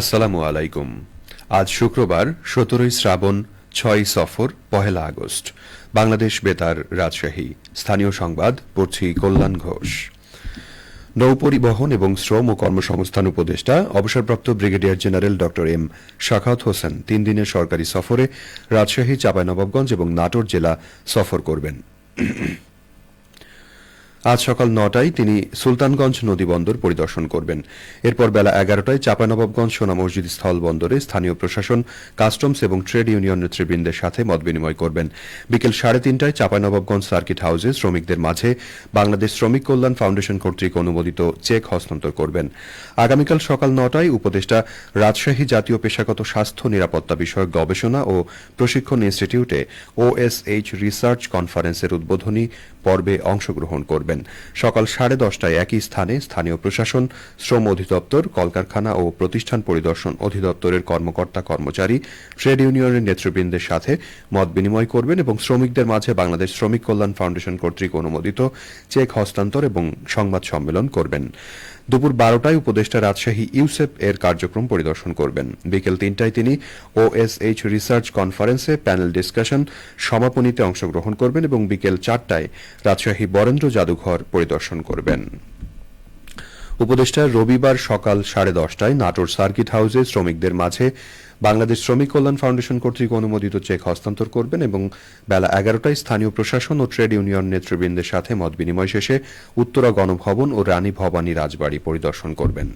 আসসালামু আলাইকুম। আজ শুক্রবার, সতেরোই শ্রাবণ, ছয় সফর, পহেলা আগস্ট। বাংলাদেশ বেতার রাজশাহী। স্থানীয় সংবাদ, পড়ছি কল্যাণ ঘোষ। নৌপরিবহন এবং শ্রম ও কর্মসংস্থান উপদেষ্টা, অবসরপ্রাপ্ত ব্রিগেডিয়ার জেনারেল ড এম শাখাত হোসেন তিন দিনের সরকারি সফরে রাজশাহী, চাঁপাইনবাবগঞ্জ এবং নাটোর জেলা সফর করবেন। আজ সকাল নটায় তিনি সুলতানগঞ্জ নদীবন্দর পরিদর্শন করবেন। এরপর বেলা এগারোটায় চাঁপানবাবগঞ্জ সোনা মসজিদ স্থল বন্দরে স্থানীয় প্রশাসন, কাস্টমস এবং ট্রেড ইউনিয়ন নেতৃবৃন্দের সাথে মতবিনিময় করবেন। বিকেল সাড়ে তিনটায় চাঁপানবাবগঞ্জ সার্কিট হাউসে শ্রমিকদের মাঝে বাংলাদেশ শ্রমিক কল্যাণ ফাউন্ডেশন কর্তৃক অনুমোদিত চেক হস্তান্তর করবেন। আগামীকাল সকাল নটায় উপদেষ্টা রাজশাহী জাতীয় পেশাগত স্বাস্থ্য নিরাপত্তা বিষয়ক গবেষণা ও প্রশিক্ষণ ইনস্টিটিউটে ওএসএইচ রিসার্চ কনফারেন্সের উদ্বোধনী পর্বে অংশগ্রহণ করবেন। সকাল সাড়ে দশটায় একই স্থানে স্থানীয় প্রশাসন, শ্রম অধিদপ্তর, কলকারখানা ও প্রতিষ্ঠান পরিদর্শন অধিদপ্তরের কর্মকর্তা কর্মচারী, ট্রেড ইউনিয়নের নেতৃবৃন্দের সাথে মত বিনিময় করবেন এবং শ্রমিকদের মাঝে বাংলাদেশ শ্রমিক কল্যাণ ফাউন্ডেশন কর্তৃক অনুমোদিত চেক হস্তান্তর এবং সংবাদ সম্মেলন করবেন। দুপুর বারোটায় উপদেষ্টা রাজশাহী ইউসেফ এর কার্যক্রম পরিদর্শন করবেন। বিকেল তিনটায় তিনি ওএসএইচ রিসার্চ কনফারেন্সে প্যানেল ডিসকাশন সমাপনীতে অংশগ্রহণ করবেন এবং বিকেল চারটায় রাজশাহী বরেন্দ্র জাদুঘর পরিদর্শন করবেন। উপদেষ্টা রবিবার সকাল সাড়ে দশটায় নাটোর সার্কিট হাউসে শ্রমিকদের মাঝে বাংলাদেশ শ্রমিক কল্যাণ ফাউন্ডেশন কর্তৃক অনুমোদিত চেক হস্তান্তর করবেন এবং বেলা এগারোটায় স্থানীয় প্রশাসন ও ট্রেড ইউনিয়ন নেতৃবৃন্দের সাথে মত বিনিময় শেষে উত্তরা গণভবন ও রানী ভবানী রাজবাড়ি পরিদর্শন করবেন।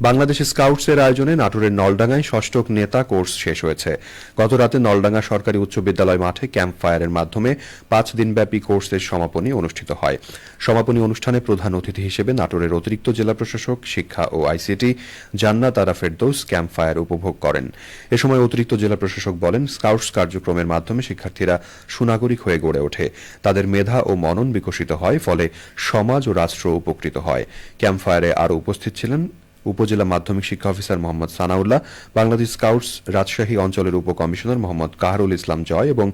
বাংলাদেশ স্কাউটসের আয়োজনে নাটোরের নলডাঙ্গায় ষষ্ঠক নেতা কোর্স শেষ হয়েছে। গত রাতে নলডাঙ্গা সরকারি উচ্চ বিদ্যালয় মাঠে ক্যাম্প ফায়ারের মাধ্যমে পাঁচ দিনব্যাপী কোর্সের সমাপনী অনুষ্ঠিত হয়। সমাপনী অনুষ্ঠানে প্রধান অতিথি হিসেবে নাটোরের অতিরিক্ত জেলা প্রশাসক, শিক্ষা ও আইসিটি জান্নাত আরা ফেরদৌস ক্যাম্প ফায়ার উপভোগ করেন। এ সময় অতিরিক্ত জেলা প্রশাসক বলেন, স্কাউটস কার্যক্রমের মাধ্যমে শিক্ষার্থীরা সুনাগরিক হয়ে গড়ে ওঠে। তাদের মেধা ও মনন বিকশিত হয়, ফলে সমাজ ও রাষ্ট্র উপকৃত হয়। ক্যাম্প ফায়ারে আরও উপস্থিত ছিলেন উপজেলা মাধ্যমিক শিক্ষা অফিসার মোহাম্মদ সানাউল্লাহ, বাংলাদেশ স্কাউটস রাজশাহী অঞ্চলের উপকমিশনার মোহাম্মদ কাহারুল ইসলাম জয় এবং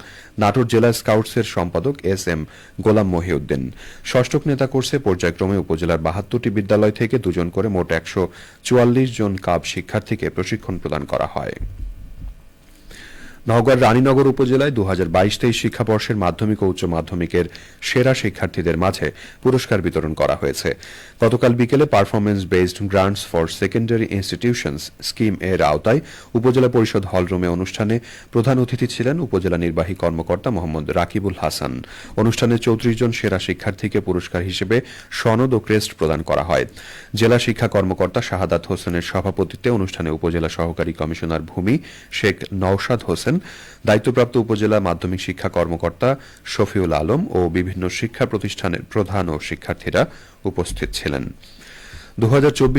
নাটোর জেলা স্কাউটসের সম্পাদক এস এম গোলাম মহিউদ্দিন। ষষ্ঠক নেতা কোর্সে পর্যায়ক্রমে উপজেলার বাহাত্তরটি বিদ্যালয় থেকে দুজন করে মোট একশো চুয়াল্লিশ জন কাব শিক্ষার্থীকে প্রশিক্ষণ প্রদান করা হয়। নওগাঁর রানীনগর উপজেলায় দু হাজার বাইশ তেইশ শিক্ষাবর্ষের মাধ্যমিক ও উচ্চ মাধ্যমিকের সেরা শিক্ষার্থীদের মাঝে পুরস্কার বিতরণ করা হয়েছে। গতকাল বিকেলে performance based grants for secondary institutions scheme এর আওতায় উপজেলা পরিষদ হলরুমে অনুষ্ঠানে প্রধান অতিথি ছিলেন উপজেলা নির্বাহী কর্মকর্তা মোহাম্মদ রাকিবুল হাসান। অনুষ্ঠানে চৌত্রিশ জন সেরা শিক্ষার্থীকে পুরস্কার হিসেবে সনদ ও ক্রেস্ট প্রদান করা হয়। জেলা শিক্ষা কর্মকর্তা শাহাদাত হোসেনের সভাপতিত্বে অনুষ্ঠানে উপজেলা সহকারী কমিশনার ভূমি শেখ নওশাদ হোসেন দায়িত্বপ্রাপ্ত উপজেলা মাধ্যমিক শিক্ষা কর্মকর্তা শফিউল আলম ও বিভিন্ন শিক্ষা প্রতিষ্ঠানের প্রধান ও শিক্ষার্থীরা উপস্থিত ছিলেন। দু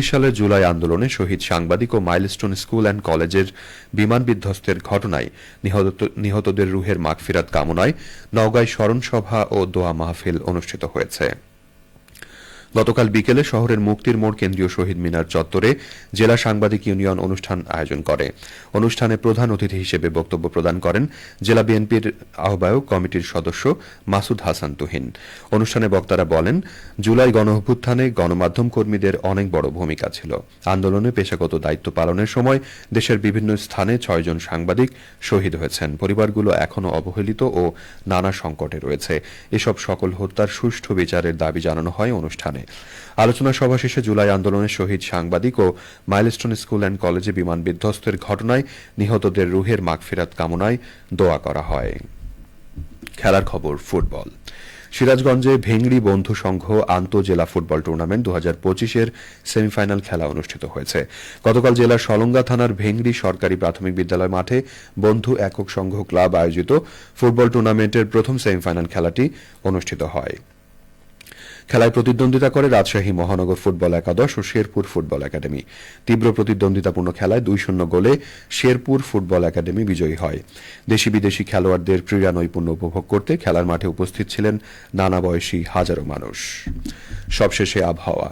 সালের জুলাই আন্দোলনে শহীদ সাংবাদিক ও মাইলস্টোন স্কুল অ্যান্ড কলেজের বিমান বিধ্বস্তের ঘটনায় নিহতদের রুহের মাগফিরাত কামনায় নওগাঁয় স্মরণসভা ও দোয়া মাহফিল অনুষ্ঠিত হয়েছে। গতকাল বিকেলে শহরের মুক্তির মোড় কেন্দ্রীয় শহীদ মিনার চত্বরে জেলা সাংবাদিক ইউনিয়ন অনুষ্ঠান আয়োজন করে। অনুষ্ঠানে প্রধান অতিথি হিসেবে বক্তব্য প্রদান করেন জেলা বিএনপির আহ্বায়ক কমিটির সদস্য মাসুদ হাসান তুহিন। অনুষ্ঠানে বক্তারা বলেন, জুলাই গণ অভ্যুত্থানে গণমাধ্যম কর্মীদের অনেক বড় ভূমিকা ছিল। আন্দোলনে পেশাগত দায়িত্ব পালনের সময় দেশের বিভিন্ন স্থানে ছয়জন সাংবাদিক শহীদ হয়েছেন। পরিবারগুলো এখনও অবহেলিত ও নানা সংকটে রয়েছে। এসব সকল হত্যার সুষ্ঠু বিচারের দাবি জানানো হয় অনুষ্ঠানে। আলোচনা সভা শেষে জুলাই আন্দোলনের শহীদ সাংবাদিক ও মাইলস্টোন স্কুল অ্যান্ড কলেজে বিমান বিধ্বস্তের ঘটনায় নিহতদের রুহের মাগফিরাত কামনায় দোয়া করা হয়। খেলার খবর, ফুটবল। সিরাজগঞ্জে ভেংড়ি বন্ধু সংঘ আন্তঃজেলা ফুটবল টুর্নামেন্ট দু হাজার পঁচিশের সেমিফাইনাল খেলা অনুষ্ঠিত হয়েছে। গতকাল জেলার সলঙ্গা থানার ভেংড়ি সরকারি প্রাথমিক বিদ্যালয় মাঠে বন্ধু একক সংঘ ক্লাব আয়োজিত ফুটবল টুর্নামেন্টের প্রথম সেমিফাইনাল খেলাটি অনুষ্ঠিত হয়। খেলায় প্রতিদ্বন্দ্বিতা করে রাজশাহী মহানগর ফুটবল একাদশ ও শেরপুর ফুটবল একাডেমি। তীব্র প্রতিদ্বন্দ্বিতাপূর্ণ খেলায় দুই শূন্য গোলে শেরপুর ফুটবল একাডেমি বিজয়ী হয়। দেশি বিদেশি খেলোয়াড়দের ক্রীড়া নৈপুণ্য উপভোগ করতে খেলার মাঠে উপস্থিত ছিলেন নানা বয়সী হাজারো মানুষ। সবশেষে আবহাওয়া।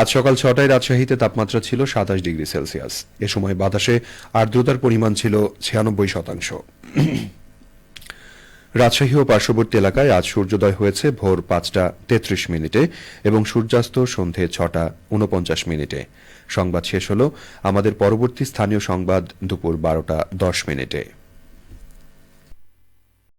আজ সকাল ছটায় রাজশাহীতে তাপমাত্রা ছিল সাতাশ ডিগ্রি সেলসিয়াস। এ সময় বাতাসে আর্দ্রতার পরিমাণ ছিল ছিয়ানব্বই শতাংশ। রাজশাহী ও পার্শ্ববর্তী এলাকায় আজ সূর্যোদয় হয়েছে ভোর পাঁচটা তেত্রিশ মিনিটে এবং সূর্যাস্ত সন্ধে ছটা উনপঞ্চাশ মিনিটে। সংবাদ শেষ হল আমাদের পরবর্তী স্থানীয় সংবাদ দুপুর বারোটা দশ মিনিটে।